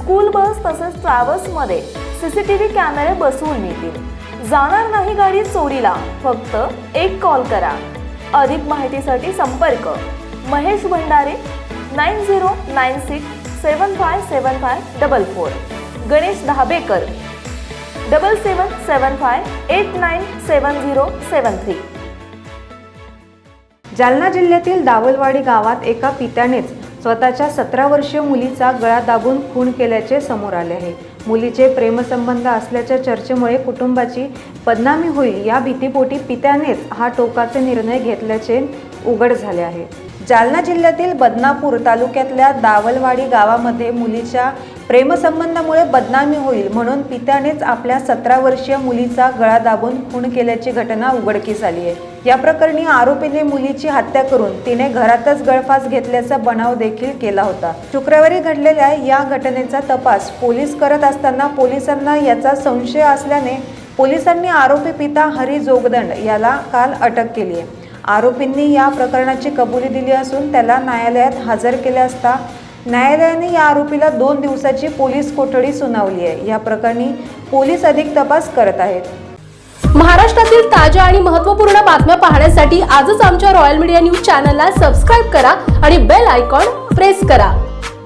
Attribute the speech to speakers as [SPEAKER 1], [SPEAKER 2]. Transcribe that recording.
[SPEAKER 1] School bus तसेच ट्रॅव्हल्समध्ये CCTV कॅमेरे बसवून मिळतील जाणार नाही गाडी चोरीला फक्त एक कॉल करा. अधिक माहितीसाठी संपर्क. Mahesh Bhandare nine zero nine six seven five seven five double four. Ganesh Dhabekar double seven seven five eight nine seven zero seven three.
[SPEAKER 2] Jalna जिल्ह्यातील दावलवाडी गावात एका पित्यानेच स्वतःच्या सतरा वर्षीय मुलीचा गळा दाबून खून केल्याचे समोर आले आहे. मुलीचे प्रेमसंबंध असल्याच्या चर्चेमुळे कुटुंबाची बदनामी होईल या भीतीपोटी पित्यानेच हा टोकाचे निर्णय घेतल्याचे उघड झाले आहे. जालना जिल्ह्यातील बदनापूर तालुक्यातल्या दावलवाडी गावामध्ये मुलीच्या प्रेमसंबंधामुळे बदनामी होईल म्हणून पित्यानेच आपल्या सतरा वर्षीय मुलीचा गळा दाबून खून केल्याची घटना उघडकीस आली आहे. या प्रकरणी आरोपीने मुलीची हत्या करून तिने घरातच गळफास घेतल्याचा बनाव देखील केला होता. शुक्रवारी घडलेल्या या घटनेचा तपास पोलीस करत असताना पोलिसांना याचा संशय असल्याने पोलिसांनी आरोपी पिता हरी जोगदंड याला काल अटक केली आहे. आरोपींनी या प्रकरणाची कबुली दिली असून त्याला न्यायालयात हजर केले असता न्यायालयाने या आरोपीला दोन दिवसाची पोलीस कोठडी सुनावली आहे. या प्रकरणी पोलीस अधिक तपास करत आहेत.
[SPEAKER 3] महाराष्ट्रातील ताज्या आणि महत्त्वपूर्ण बातम्या पाहण्यासाठी आजच आमच्या रॉयल मीडिया न्यूज चॅनलला सबस्क्राईब करा आणि बेल आयकॉन प्रेस करा.